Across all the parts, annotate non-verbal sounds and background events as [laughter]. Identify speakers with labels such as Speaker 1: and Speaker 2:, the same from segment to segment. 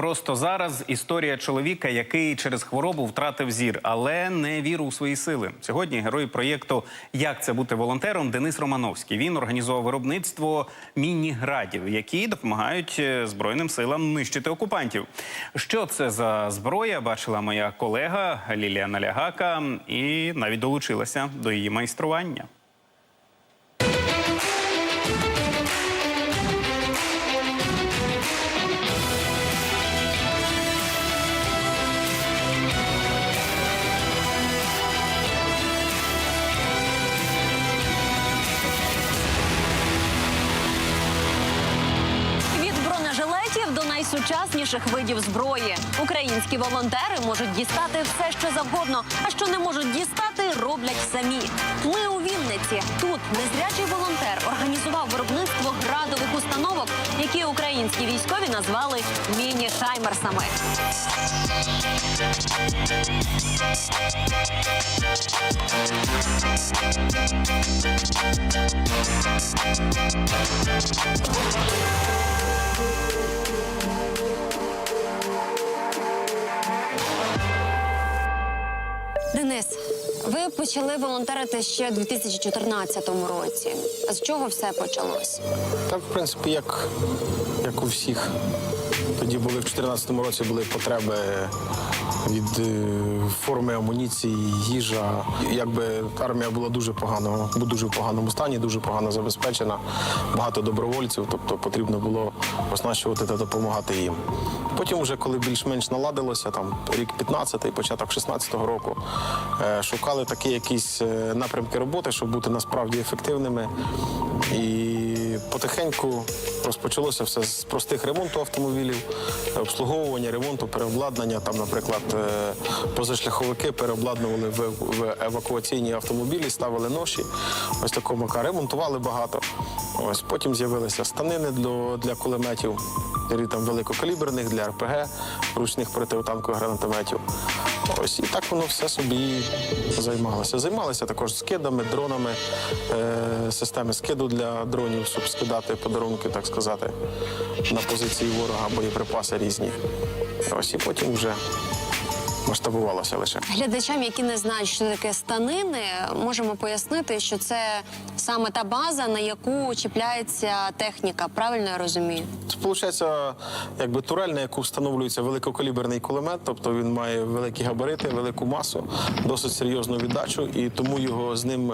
Speaker 1: просто зараз історія чоловіка, який через хворобу втратив зір, але не віру у свої сили. Сьогодні герой проєкту Як це бути волонтером Денис Романовський. Він організував виробництво міні-градів, які допомагають е, збройним силам нищити окупантів. Що це за зброя? Бачила моя колега Лілія Налягака і навіть долучилася до її майстрування.
Speaker 2: Бронежилетів до найсучасніших видів зброї. Українські волонтери можуть дістати все, що завгодно, а що не можуть дістати, роблять самі. Ми у Вінниці. Тут незрячий волонтер організував виробництво градових установок, які українські військові назвали міні-хаймерсами. Денис, ви почали волонтерити ще у 2014 році. А з чого все почалось?
Speaker 3: Так, в принципі, як, як у всіх. Тоді були в 2014 році були потреби від е, форми амуніції, їжа. Якби армія була дуже погано, дуже поганому стані, дуже погано забезпечена, багато добровольців, тобто потрібно було оснащувати та допомагати їм. Потім, вже коли більш-менш наладилося, там рік 15-й, початок 16-го року, е, шукали такі якісь е, напрямки роботи, щоб бути насправді ефективними. І потихеньку розпочалося все з простих ремонту автомобілів, обслуговування, ремонту, переобладнання. Там, наприклад, е, позашляховики переобладнували в, евакуаційні автомобілі, ставили ноші. Ось такому ка- ремонтували багато. Ось потім з'явилися станини для, для кулеметів, там великокаліберних для РПГ, ручних протитанкових гранатометів. Ось і так воно все собі займалося. Займалися також скидами, дронами, е, системи скиду для дронів, щоб скидати подарунки, так сказати, на позиції ворога, боєприпаси різні. Ось і потім вже масштабувалося лише.
Speaker 2: Глядачам, які не знають, що таке станини, можемо пояснити, що це саме та база, на яку чіпляється техніка. Правильно я розумію?
Speaker 3: Виходить, якби турель, на яку встановлюється великокаліберний кулемет, тобто він має великі габарити, велику масу, досить серйозну віддачу, і тому його з ним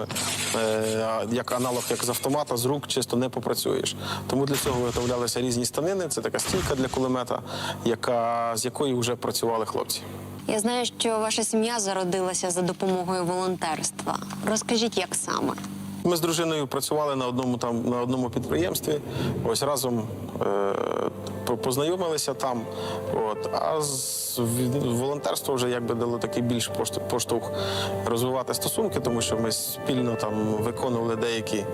Speaker 3: е, як аналог, як з автомата, з рук чисто не попрацюєш. Тому для цього виготовлялися різні станини. Це така стійка для кулемета, яка з якої вже працювали хлопці.
Speaker 2: Я знаю, що ваша сім'я зародилася за допомогою волонтерства. Розкажіть, як саме?
Speaker 3: Ми з дружиною працювали на одному там на одному підприємстві. Ось разом е, познайомилися там. От а з волонтерство вже якби дало такий більш поштовх розвивати стосунки, тому що ми спільно там виконували деякі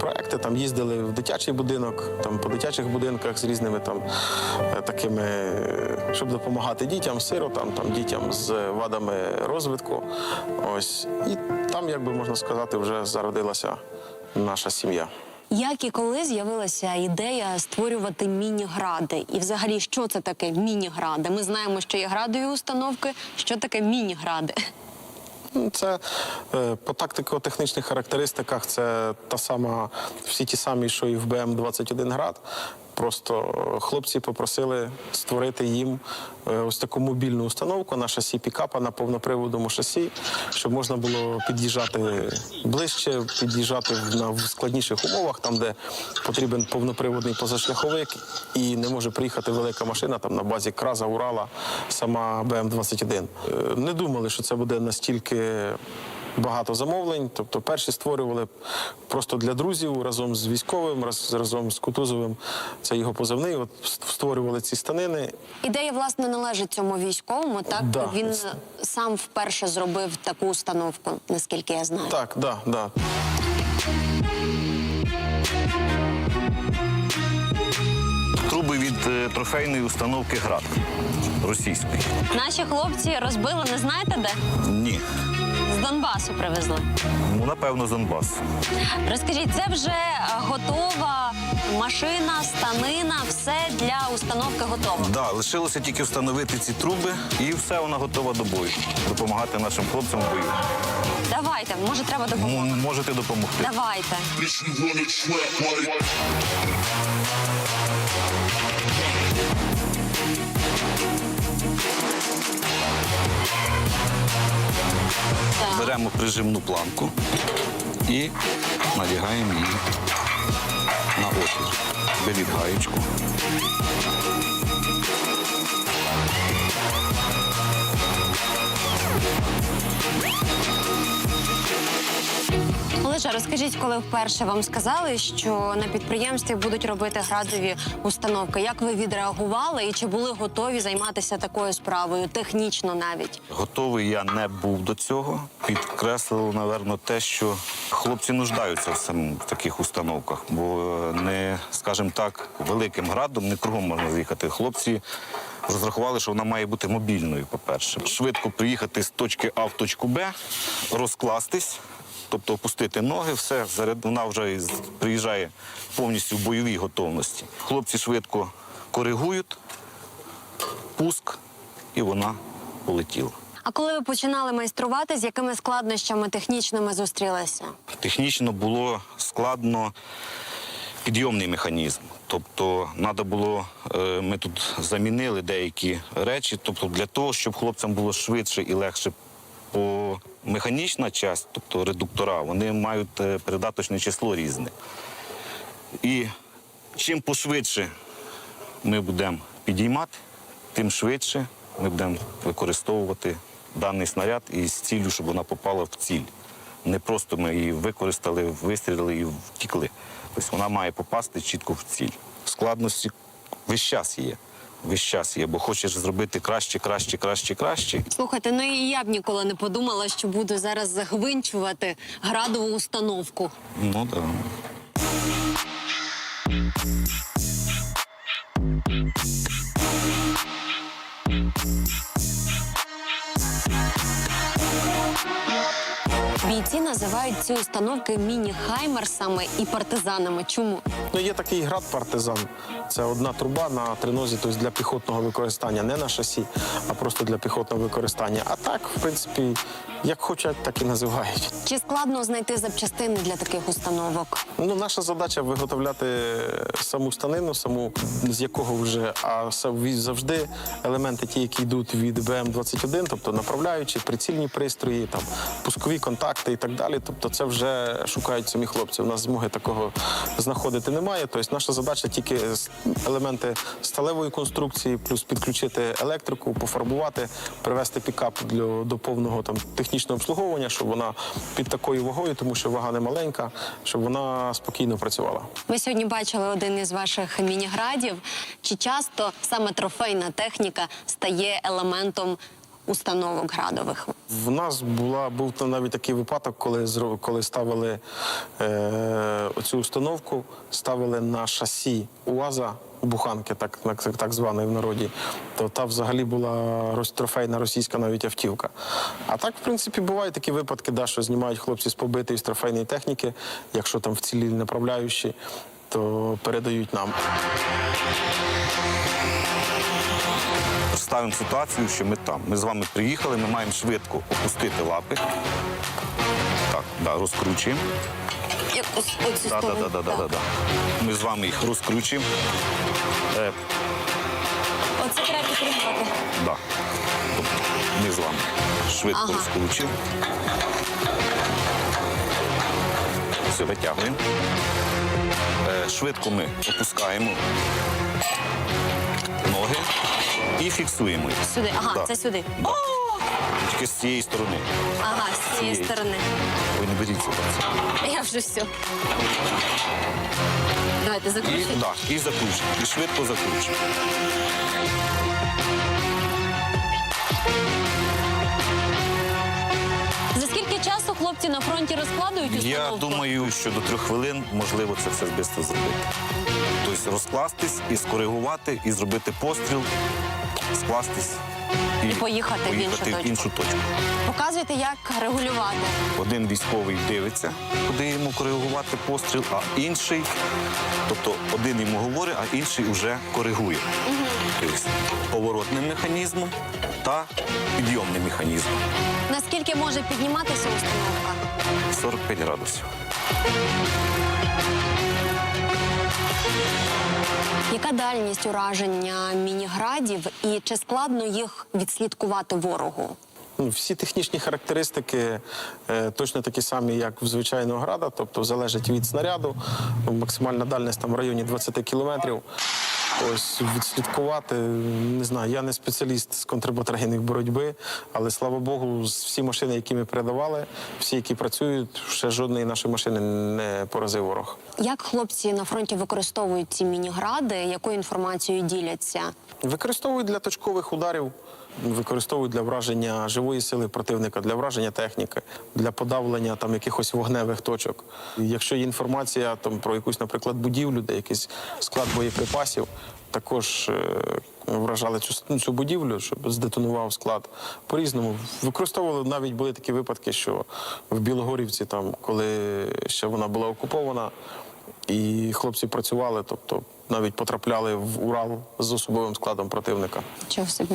Speaker 3: проекти. Там їздили в дитячий будинок, там по дитячих будинках з різними там е, такими, е, щоб допомагати дітям, сиротам, там дітям з вадами розвитку. Ось і там, якби можна сказати, вже зародилася наша сім'я.
Speaker 2: Як і коли з'явилася ідея створювати міні-гради? І взагалі, що це таке міні-гради? Ми знаємо, що є градові установки. Що таке міні-гради?
Speaker 3: Ну, Це е, по тактико-технічних характеристиках це та сама, всі ті самі, що і в БМ-21 град. Просто е, хлопці попросили створити їм е, ось таку мобільну установку на шасі пікапа на повноприводному шасі, щоб можна було під'їжджати ближче, під'їжджати в- складніших умовах, там де потрібен повноприводний позашляховик, і не може приїхати велика машина там на базі Краза, Урала, сама БМ-21. Е, Не думали, що це буде настільки. Багато замовлень, тобто перші створювали просто для друзів разом з військовим, раз- разом з Кутузовим. Це його позивний. От створювали ці станини.
Speaker 2: Ідея, власне, належить цьому військовому. Так
Speaker 3: Да.
Speaker 2: він сам вперше зробив таку установку, наскільки я знаю.
Speaker 3: Так, да, да.
Speaker 4: Труби від е, трофейної установки град російської.
Speaker 2: Наші хлопці розбили, не знаєте де?
Speaker 4: Ні.
Speaker 2: Донбасу привезли.
Speaker 4: Ну, напевно, з Донбасу.
Speaker 2: Розкажіть, це вже е, готова машина, станина, все для установки готово.
Speaker 4: Да, лишилося тільки встановити ці труби, і все, вона готова до бою. Допомагати нашим хлопцям в бою.
Speaker 2: Давайте, може, треба допомогти.
Speaker 4: М- Можете допомогти.
Speaker 2: Давайте.
Speaker 4: Беремо прижимну планку і надягаємо її на отвір. Беріть гаєчку.
Speaker 2: Олеже, розкажіть, коли вперше вам сказали, що на підприємстві будуть робити градові установки. Як ви відреагували і чи були готові займатися такою справою, технічно навіть?
Speaker 4: Готовий я не був до цього. Підкреслило, напевно, те, що хлопці нуждаються в сам- в таких установках, бо е, не, скажімо так, великим градом не кругом можна з'їхати. Хлопці розрахували, що вона має бути мобільною, по-перше. Швидко приїхати з точки А в точку Б, розкластись. Тобто опустити ноги, все, вона вже приїжджає повністю в бойовій готовності. Хлопці швидко коригують, пуск, і вона полетіла.
Speaker 2: А коли ви починали майструвати, з якими складнощами технічними зустрілися?
Speaker 4: Технічно було складно підйомний механізм. Тобто, треба було, е, ми тут замінили деякі речі. Тобто, для того, щоб хлопцям було швидше і легше по механічна часть, тобто редуктора, вони мають е, передаточне число різне. І чим пошвидше ми будемо підіймати, тим швидше ми будемо використовувати даний снаряд із ціллю, щоб вона попала в ціль. Не просто ми її використали, вистрілили і втікли. Тобто вона має попасти чітко в ціль. Складності весь час є. Весь час є, бо хочеш зробити краще, краще, краще, краще.
Speaker 2: Слухайте, ну і я б ніколи не подумала, що буду зараз загвинчувати градову установку.
Speaker 4: Ну так.
Speaker 2: Бійці називають ці установки міні-хаймерсами і партизанами. Чому?
Speaker 3: Ну, є такий град партизан. Це одна труба на тринозі, тобто для піхотного використання, не на шасі, а просто для піхотного використання. А так, в принципі, як хочуть, так і називають.
Speaker 2: Чи складно знайти запчастини для таких установок?
Speaker 3: Ну, наша задача виготовляти саму станину, саму з якого вже, а завжди елементи, ті, які йдуть від БМ-21, тобто направляючі, прицільні пристрої, там пускові контакти і так далі. Тобто, це вже шукають самі хлопці. У нас змоги такого знаходити немає. Тобто, наша задача тільки елементи сталевої конструкції, плюс підключити електрику, пофарбувати, привести пікап для до повного там технічного обслуговування, щоб вона під такою вагою, тому що вага не маленька, щоб вона спокійно працювала.
Speaker 2: Ми сьогодні бачили один із ваших міні-градів. Чи часто саме трофейна техніка стає елементом установок градових?
Speaker 3: В нас була був навіть такий випадок, коли коли ставили е, цю установку, ставили на шасі УАЗа. Буханки, так, так, так званої в народі, то та взагалі була трофейна російська навіть автівка. А так, в принципі, бувають такі випадки, да, що знімають хлопці з побитої з трофейної техніки, якщо там вцілі направляючі, то передають нам.
Speaker 4: Ставимо ситуацію, що ми там. Ми з вами приїхали, ми маємо швидко опустити лапи. Так, да, розкручуємо.
Speaker 2: Якось оцю
Speaker 4: Да, да,
Speaker 2: сторону.
Speaker 4: да, да, да, да, да. Ми з вами їх розкручуємо. Е,
Speaker 2: Оце треба підтримувати.
Speaker 4: да. Тобто ми з вами швидко
Speaker 2: Ага.
Speaker 4: розкручуємо. Все, витягуємо. Е, швидко ми опускаємо і фіксуємо їх.
Speaker 2: Сюди. Ага,
Speaker 4: Да.
Speaker 2: це сюди.
Speaker 4: Тільки з цієї сторони.
Speaker 2: Ага, з цієї
Speaker 4: Цієї.
Speaker 2: сторони.
Speaker 4: Ви не беріться.
Speaker 2: Я вже все. Давайте
Speaker 4: І,
Speaker 2: закручуйте.
Speaker 4: да, і закручуємо. І швидко закручуємо.
Speaker 2: За скільки часу хлопці на фронті розкладують установку?
Speaker 4: Я думаю, що до трьох хвилин можливо це все швидко зробити. Тобто розкластись і скоригувати, і зробити постріл, скластись
Speaker 2: І поїхати в іншу
Speaker 4: в іншу точку.
Speaker 2: Показуйте, як регулювати.
Speaker 4: Один військовий дивиться, куди йому коригувати постріл, а інший, тобто один йому говорить, а інший вже коригує. Тобто поворотним механізмом та підйомним механізмом.
Speaker 2: Наскільки може підніматися установка?
Speaker 4: 45 градусів.
Speaker 2: Яка дальність ураження мініградів і чи складно їх відслідкувати ворогу?
Speaker 3: Ну, Всі технічні характеристики е, точно такі самі, як в звичайного града, тобто залежить від снаряду. Максимальна дальність там в районі 20 кілометрів. Ось відслідкувати, не знаю, я не спеціаліст з контрбатарейних боротьби, але слава Богу, всі машини, які ми передавали, всі, які працюють, ще жодної нашої машини не поразив ворог.
Speaker 2: Як хлопці на фронті використовують ці мінігради? Якою інформацією діляться?
Speaker 3: Використовують для точкових ударів, використовують для враження живої сили противника, для враження техніки, для подавлення там якихось вогневих точок. Якщо є інформація там про якусь, наприклад, будівлю, де якийсь склад боєприпасів, також е, вражали цю, ну, цю будівлю, щоб здетонував склад. По-різному використовували навіть були такі випадки, що в Білогорівці, там, коли ще вона була окупована, і хлопці працювали, тобто навіть потрапляли в Урал з особовим складом противника.
Speaker 2: Чого собі?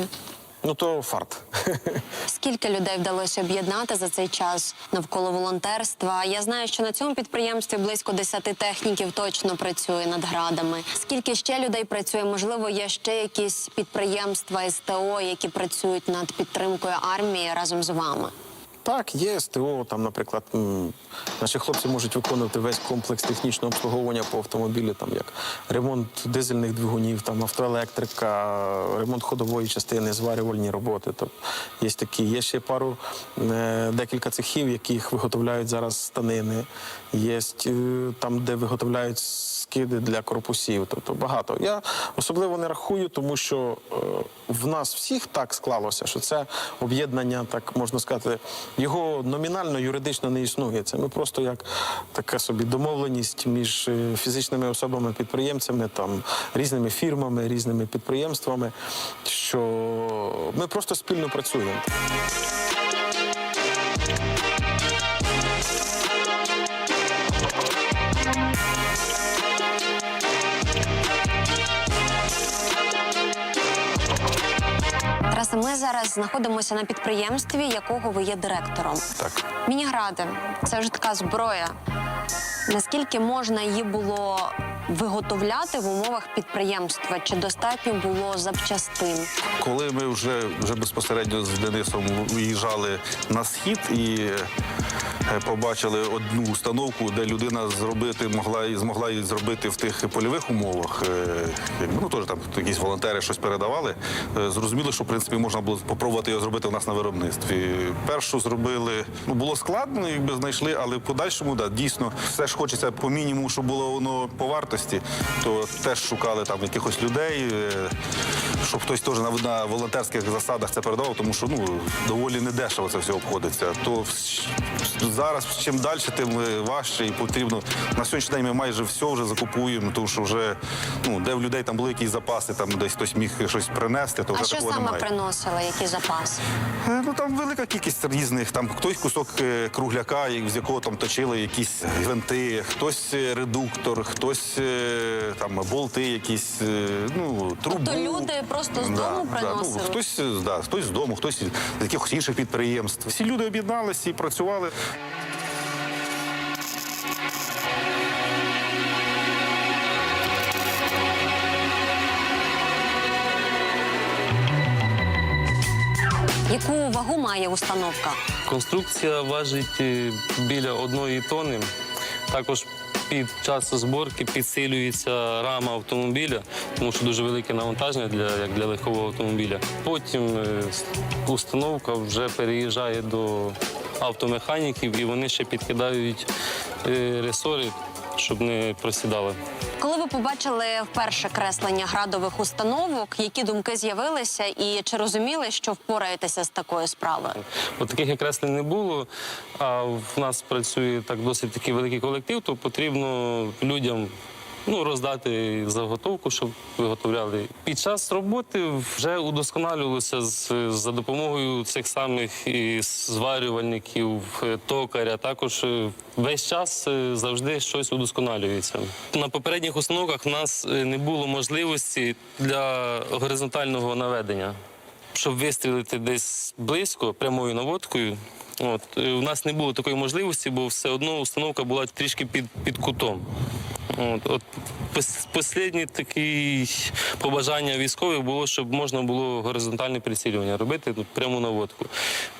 Speaker 3: Ну то фарт. [laughs]
Speaker 2: Скільки людей вдалося об'єднати за цей час навколо волонтерства? Я знаю, що на цьому підприємстві близько 10 техніків точно працює над градами. Скільки ще людей працює? Можливо, є ще якісь підприємства СТО, які працюють над підтримкою армії разом з вами.
Speaker 3: Так, є СТО, там, наприклад, наші хлопці можуть виконувати весь комплекс технічного обслуговування по автомобілі, там як ремонт дизельних двигунів, там автоелектрика, ремонт ходової частини, зварювальні роботи. Тобто є такі. Є ще пару е, декілька цехів, яких виготовляють зараз станини. Є е, там, де виготовляють скиди для корпусів. Тобто багато. Я особливо не рахую, тому що е, в нас всіх так склалося, що це об'єднання, так можна сказати, його номінально юридично не існує. Це ми просто як така собі домовленість між е, фізичними особами, підприємцями, там різними фірмами, різними підприємствами, що ми просто спільно працюємо.
Speaker 2: Ми зараз знаходимося на підприємстві, якого ви є директором.
Speaker 3: Так.
Speaker 2: Мінігради це вже така зброя. Наскільки можна її було виготовляти в умовах підприємства? Чи достатньо було запчастин?
Speaker 5: Коли ми вже, вже безпосередньо з Денисом виїжджали на схід і побачили одну установку, де людина зробити могла змогла її зробити в тих польових умовах, е, ну теж там якісь волонтери щось передавали. е, Зрозуміло, що в принципі можна було спробувати його зробити у нас на виробництві. Першу зробили, ну було складно, якби знайшли, але в подальшому да, дійсно все ж хочеться по мінімуму, щоб було воно по вартості, то теж шукали там якихось людей, е, щоб хтось теж на, на волонтерських засадах це передавав, тому що ну доволі недешево це все обходиться. То зараз чим далі, тим е, важче і потрібно. На сьогоднішній день ми майже все вже закупуємо, тому що вже ну де в людей там були якісь запаси, там десь хтось міг щось принести, то вже
Speaker 2: А що саме
Speaker 5: немає.
Speaker 2: приносили? Які запаси?
Speaker 5: Е, Ну там велика кількість різних. Там хтось кусок е, кругляка, з якого там точили якісь гвинти, хтось редуктор, хтось там болти, якісь ну трубу.
Speaker 2: Тобто люди просто з дому приносили?
Speaker 5: ну, хтось да, хтось з дому, хтось з якихось інших підприємств. Всі люди об'єдналися і працювали.
Speaker 2: Яку вагу має установка?
Speaker 6: Конструкція важить е, біля одної тони. Також під час зборки підсилюється рама автомобіля, тому що дуже велике навантаження для, як для легкового автомобіля. Потім е, установка вже переїжджає до автомеханіків і вони ще підкидають е, ресори, щоб не просідали.
Speaker 2: Коли ви побачили вперше креслення градових установок, які думки з'явилися, і чи розуміли, що впораєтеся з такою справою?
Speaker 6: От таких як креслень не було, а в нас працює так досить такий великий колектив, то потрібно людям ну, роздати заготовку, щоб виготовляли. Під час роботи вже удосконалювалося з, за допомогою цих самих і зварювальників, е, токаря. Також е, весь час е, завжди щось удосконалюється. На попередніх установках в нас не було можливості для горизонтального наведення. Щоб вистрілити десь близько прямою наводкою, от, у нас не було такої можливості, бо все одно установка була трішки під, під кутом. От, от пос- Посліднє таке побажання військових було, щоб можна було горизонтальне прицілювання робити ну, пряму наводку.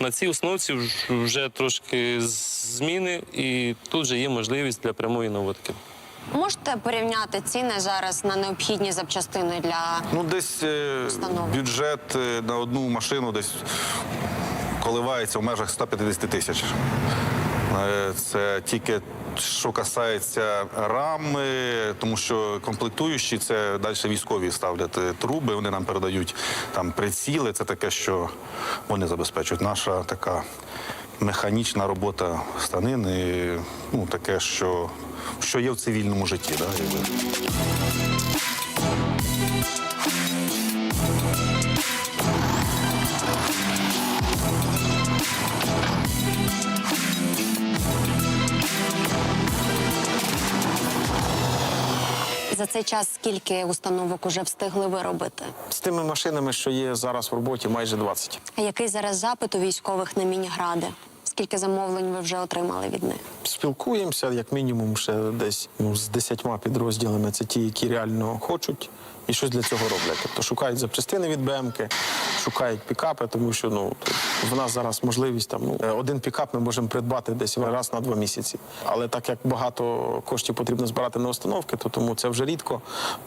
Speaker 6: На цій установці вж- вже трошки зміни, і тут же є можливість для прямої наводки.
Speaker 2: Можете порівняти ціни зараз на необхідні запчастини для
Speaker 5: Ну, десь е,
Speaker 2: Установи.
Speaker 5: бюджет е, на одну машину десь коливається в межах 150 тисяч. Е, Це тільки що касається рами, тому що комплектуючі це далі військові ставлять труби, вони нам передають там приціли. Це таке, що вони забезпечують. Наша така механічна робота станини, ну таке, що, що є в цивільному житті. Да,
Speaker 2: за цей час скільки установок уже встигли виробити?
Speaker 3: З тими машинами, що є зараз в роботі, майже 20.
Speaker 2: А який зараз запит у військових на мінігради? Скільки замовлень ви вже отримали від них?
Speaker 3: Спілкуємося, як мінімум, ще десь ну, з десятьма підрозділами. Це ті, які реально хочуть і щось для цього роблять. Тобто шукають запчастини від БМки, шукають пікапи, тому що ну в нас зараз можливість там ну один пікап ми можемо придбати десь раз на два місяці. Але так як багато коштів потрібно збирати на установки, то тому це вже рідко.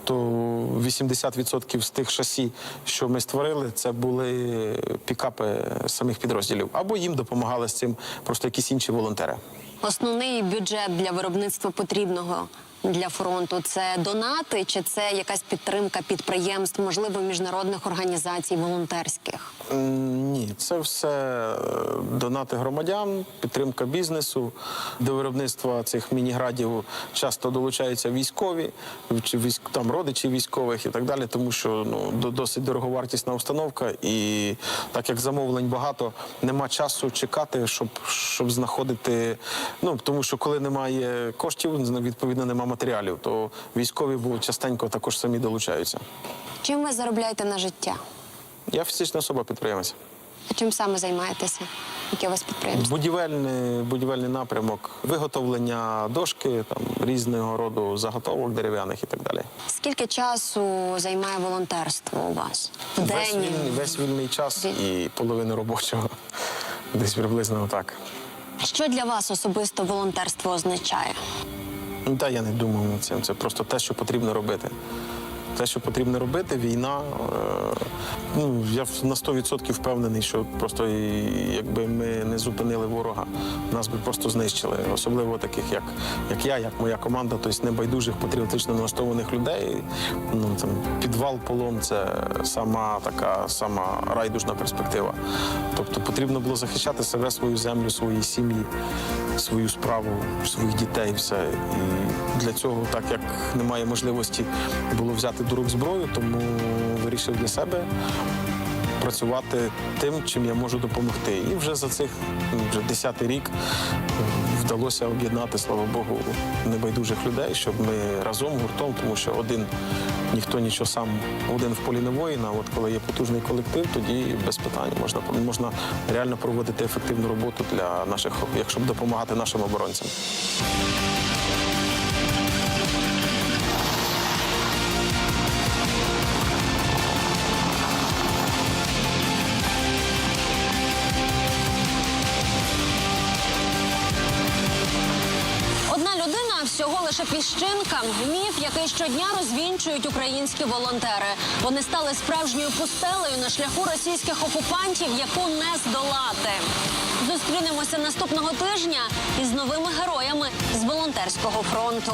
Speaker 3: То 80% з тих шасі, що ми створили, це були пікапи самих підрозділів, або їм допомагали з цим просто якісь інші волонтери.
Speaker 2: Основний бюджет для виробництва потрібного для фронту це донати, чи це якась підтримка підприємств, можливо, міжнародних організацій, волонтерських?
Speaker 3: Ні, це все е, донати громадян, підтримка бізнесу. До виробництва цих мініградів часто долучаються військові, чи військ там родичі військових і так далі, тому що ну до- досить дороговартісна установка, і так як замовлень багато, нема часу чекати, щоб, щоб знаходити. Ну тому що коли немає коштів, відповідно нема матеріалів, то військові частенько також самі долучаються.
Speaker 2: Чим ви заробляєте на життя?
Speaker 3: Я фізична особа підприємець.
Speaker 2: А чим саме займаєтеся? Яке у вас підприємство?
Speaker 3: Будівельний, будівельний напрямок, виготовлення дошки, там різного роду заготовок дерев'яних і так далі.
Speaker 2: Скільки часу займає волонтерство у вас? В
Speaker 3: Весь вільний, весь вільний час
Speaker 2: Віль-
Speaker 3: і половину робочого. Десь приблизно так.
Speaker 2: Що для вас особисто волонтерство означає?
Speaker 3: Та я не думав над цим. Це просто те, що потрібно робити. Те, що потрібно робити, війна. Е, ну, я на 100% впевнений, що просто якби ми не зупинили ворога, нас би просто знищили. Особливо таких, як, як я, як моя команда, тобто небайдужих патріотично налаштованих людей. Ну, там, підвал, полон це сама така сама райдужна перспектива. Тобто потрібно було захищати себе, свою землю, свої сім'ї, свою справу, своїх дітей, все. І для цього, так як немає можливості було взяти до рук зброю, тому вирішив для себе працювати тим, чим я можу допомогти. І вже за цих ну, вже десятий рік вдалося об'єднати, слава Богу, небайдужих людей, щоб ми разом гуртом, тому що один ніхто нічого сам один в полі не воїн, а От коли є потужний колектив, тоді без питань можна можна реально проводити ефективну роботу для наших, якщо допомагати нашим оборонцям.
Speaker 2: Лише піщинка. Міф, який щодня розвінчують українські волонтери. Вони стали справжньою пустелею на шляху російських окупантів, яку не здолати. Зустрінемося наступного тижня із новими героями з волонтерського фронту.